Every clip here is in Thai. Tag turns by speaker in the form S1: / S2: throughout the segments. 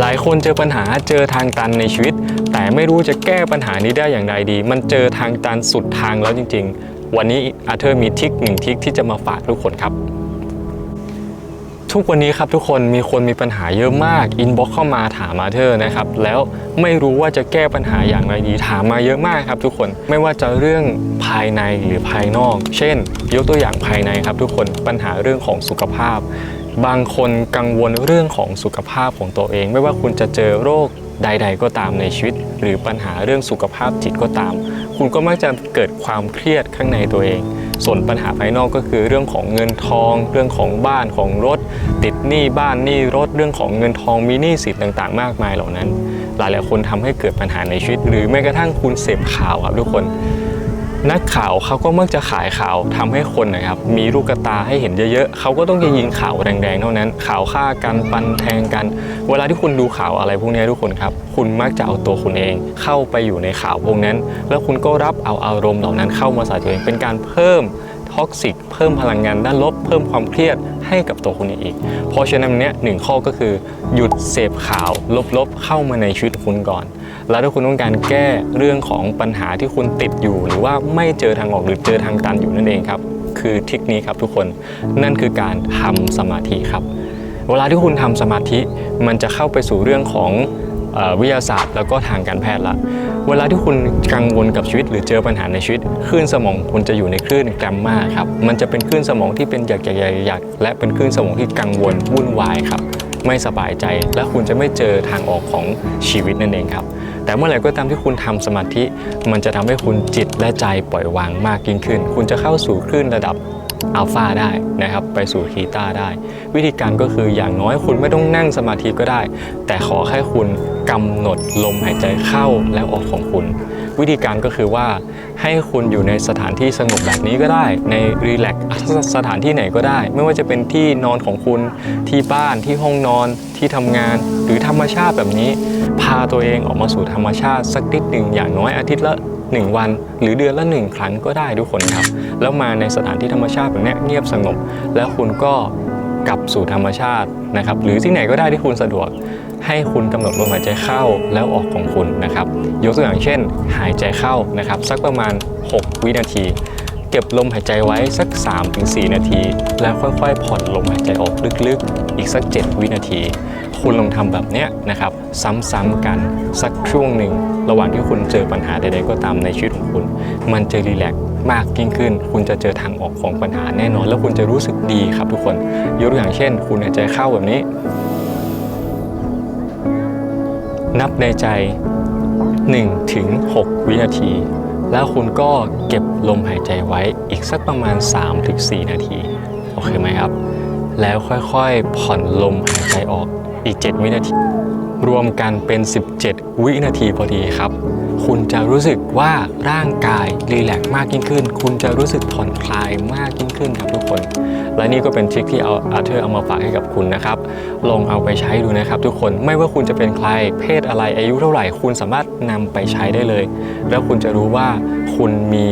S1: หลายคนเจอปัญหาเจอทางตันในชีวิต แต่ไม่รู้จะแก้ปัญหานี้ได้อย่างไรดี มันเจอทางตันสุดทางแล้วจริง ๆ วันนี้อาเธอร์มีทิคหนึ่งทิคที่จะมาฝากทุกคนครับ ทุกวันนี้ครับทุกคนมีคนมีปัญหาเยอะมากอินบ็อกเข้ามาถามอาเธอร์นะครับ แล้วไม่รู้ว่าจะแก้ปัญหาอย่างไรดีถามมาเยอะมากครับ ทุกคนไม่ว่าจะเรื่องภายในหรือภายนอก เช่น ยกตัวอย่างภายในครับ ทุกคนปัญหาเรื่องของสุขภาพ บางคนกังวลเรื่องของสุขภาพของตัวเอง ไม่ว่าคุณจะเจอโรคใด ๆ ก็ตามในชีวิต หรือปัญหาเรื่องสุขภาพจิตก็ตาม คุณก็มักจะเกิดความเครียดข้างในตัวเอง ส่วนปัญหาภายนอกก็คือเรื่องของเงินทอง เรื่องของบ้านของรถ ติดหนี้บ้านหนี้รถเรื่องของเงินทองมีหนี้สินต่าง ๆ มากมายเหล่านั้น หลายๆคนทำให้เกิดปัญหาในชีวิต หรือแม้กระทั่งคุณเสพข่าวครับทุกคน นักข่าวเขาก็มักจะขายข่าวทำให้คนนะครับมีลูกตาให้เห็นเยอะๆเขาก็ต้องจะยิงข่าวแรงๆเท่านั้น ข่าวฆ่ากันปันแทงกัน เวลาที่คุณดูข่าวอะไรพวกนี้ทุกคนครับ คุณมักจะเอาตัวคุณเอง เข้าไปอยู่ในข่าวพวกนั้น แล้วคุณก็รับเอาอารมณ์เหล่านั้นเข้ามาใส่ตัวเองเป็นการเพิ่ม ท็อกซิกเพิ่มพลังงานด้านลบ เพิ่มความเครียดให้กับตัวคุณอีก เพราะฉะนั้นเนี้ยหนึ่งข้อก็คือหยุดเสพข่าวลบๆ เข้ามาในชีวิตคุณก่อน แล้วถ้าคุณต้องการแก้เรื่องของปัญหาที่คุณติดอยู่ หรือว่าไม่เจอทางออกหรือเจอทางตันอยู่นั่นเองครับ คือทริคนี้ครับทุกคนนั่นคือการทำสมาธิครับ เวลาที่คุณทำสมาธิมันจะเข้าไปสู่เรื่องของ วิทยาศาสตร์ แล้วก็ทางการแพทย์ละเวลาที่คุณกังวลกับชีวิต หรือเจอปัญหาในชีวิตคลื่นสมองคุณจะอยู่ในคลื่นแกรมมาครับมันจะเป็นคลื่นสมองที่เป็นหยักๆๆๆและเป็นคลื่นสมองที่กังวลวุ่นวายครับไม่สบายใจ และคุณจะไม่เจอทางออกของชีวิตนั่นเองครับ แต่เมื่อไหร่ก็ตามที่คุณทำสมาธิ มันจะทำให้คุณจิตและใจปล่อยวางมากยิ่งขึ้น คุณจะเข้าสู่คลื่นระดับ อัลฟาได้นะครับ ไปสู่คีตาได้ วิธีการก็คืออย่างน้อยคุณไม่ต้องนั่งสมาธิก็ได้ แต่ขอให้คุณกำหนดลมหายใจเข้าและออกของคุณ วิธีการก็คือว่าให้คุณอยู่ในสถานที่สงบแบบนี้ก็ได้ ในรีแลกซ์สถานที่ไหนก็ได้ ไม่ว่าจะเป็นที่นอนของคุณที่บ้านที่ห้องนอนที่ทำงาน หรือธรรมชาติแบบนี้ พาตัวเองออกมาสู่ธรรมชาติสักนิดหนึ่งอย่างน้อยอาทิตย์ละ 1 วัน หรือเดือนละ 1 ครั้งก็ได้ทุกคนครับ แล้วมาในสถานที่ธรรมชาติแบบเนี้เงียบสงบ แล้วคุณก็กลับสู่ธรรมชาตินะครับหรือที่ไหนก็ได้ที่คุณสะดวก ให้คุณกำหนดลมหายใจเข้าแล้วออกของคุณนะครับยกตัวอย่างเช่น หายใจเข้านะครับสักประมาณ 6 วินาที ก็บลมหายใจไว้สัก 3-4 นาที แล้วค่อยๆ ผ่อนลมหายใจออกลึกๆ อีกสัก 7 วินาที คุณลองทำแบบเนี้ยนะครับ ซ้ำๆกันสักช่วงหนึ่ง ระหว่างที่คุณเจอปัญหาใดๆก็ตามในชีวิตของคุณ มันจะรีแลกซ์มากยิ่งขึ้น คุณจะเจอทางออกของปัญหาแน่นอน แล้วคุณจะรู้สึกดีครับทุกคนยกตัวอย่างเช่น คุณหายใจเข้าแบบนี้ นับในใจ1ถึง6วินาที แล้วคุณก็เก็บลมหายใจไว้อีกสักประมาณ3ถึง4นาที โอเคไหมครับ แล้วค่อยๆผ่อนลมหายใจออกอีก 7 วินาที รวมกันเป็น 17 วินาทีพอดีครับ คุณจะรู้สึกว่าร่างกายรีแลกซ์มากยิ่งขึ้น คุณจะรู้สึกผ่อนคลายมากยิ่งขึ้นครับทุกคน และนี่ก็เป็นทริคที่เอาอาเธอร์เอามาฝากให้กับคุณนะครับ ลองเอาไปใช้ดูนะครับ ทุกคนไม่ว่าคุณจะเป็นใครเพศอะไรอายุเท่าไหร่ คุณสามารถนำไปใช้ได้เลย แล้วคุณจะรู้ว่าคุณมี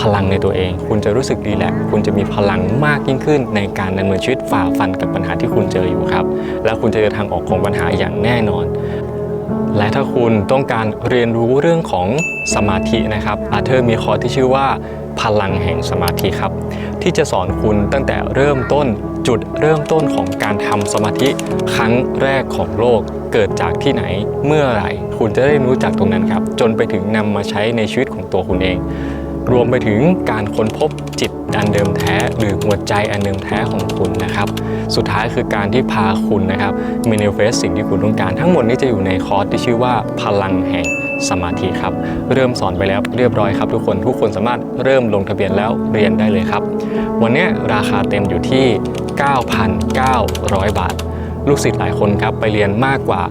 S1: พลังในตัวเอง คุณจะรู้สึกรีแหลกซ์คุณจะมีพลังมากยิ่งขึ้น ในการดำเนินชีวิตฝ่าฟันกับปัญหาที่คุณเจออยู่ครับ แล้วคุณจะเจอทางออกของปัญหาอย่างแน่นอน และถ้าคุณต้องการเรียนรู้เรื่องของสมาธินะครับอาเธอร์มีคอร์สที่ชื่อว่าพลังแห่งสมาธิครับ ที่จะสอนคุณตั้งแต่เริ่มต้นจุดเริ่มต้นของการทำสมาธิครั้งแรกของโลกเกิดจากที่ไหนเมื่อไหร่ คุณจะได้รู้จักตรงนั้นครับ จนไปถึงนำมาใช้ในชีวิตของตัวคุณเอง รวมไปถึงการค้นพบจิตอันเดิมแท้ หรือหัวใจอันเดิมแท้ของคุณนะครับ สุดท้ายคือการที่พาคุณนะครับ manifest สิ่งที่คุณต้องการ ทั้งหมดนี้จะอยู่ในคอร์สที่ชื่อว่าพลังแห่งสมาธิครับ เริ่มสอนไปแล้วเรียบร้อยครับทุกคนทุกคนสามารถเริ่มลงทะเบียนแล้วเรียนได้เลยครับ วันนี้ราคาเต็มอยู่ที่ 9,900 บาท ลูกศิษย์หลายคนครับไปเรียนมากกว่า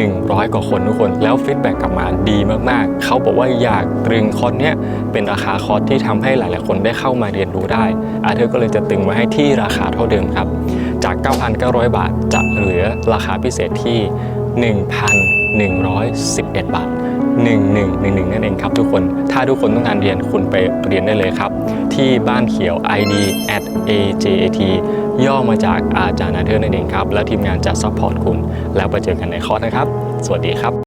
S1: 100 กว่าคนทุกคน แล้วฟีดแบ็กกลับมาดีมากๆ เขาบอกว่าอยากตรึงคอร์สเนี้ยเป็นราคาคอร์สที่ทำให้หลาย ๆ คนได้เข้ามาเรียนรู้ได้อาเธอร์ก็เลยจะตึงไว้ให้ที่ราคาเท่าเดิมครับ จาก 9,900 บาทจะเหลือราคาพิเศษที่ 1,111 บาท1111 นั่นเองครับทุกคน ถ้าทุกคนต้องการเรียนคุณไปเรียนได้เลยครับ ที่บ้านเขียว id at ajat ย่อมาจากอาจารย์อาเธอร์นั่นเองครับ และทีมงานจะซัพพอร์ตคุณ แล้วไปเจอกันในคอร์สนะครับ สวัสดีครับ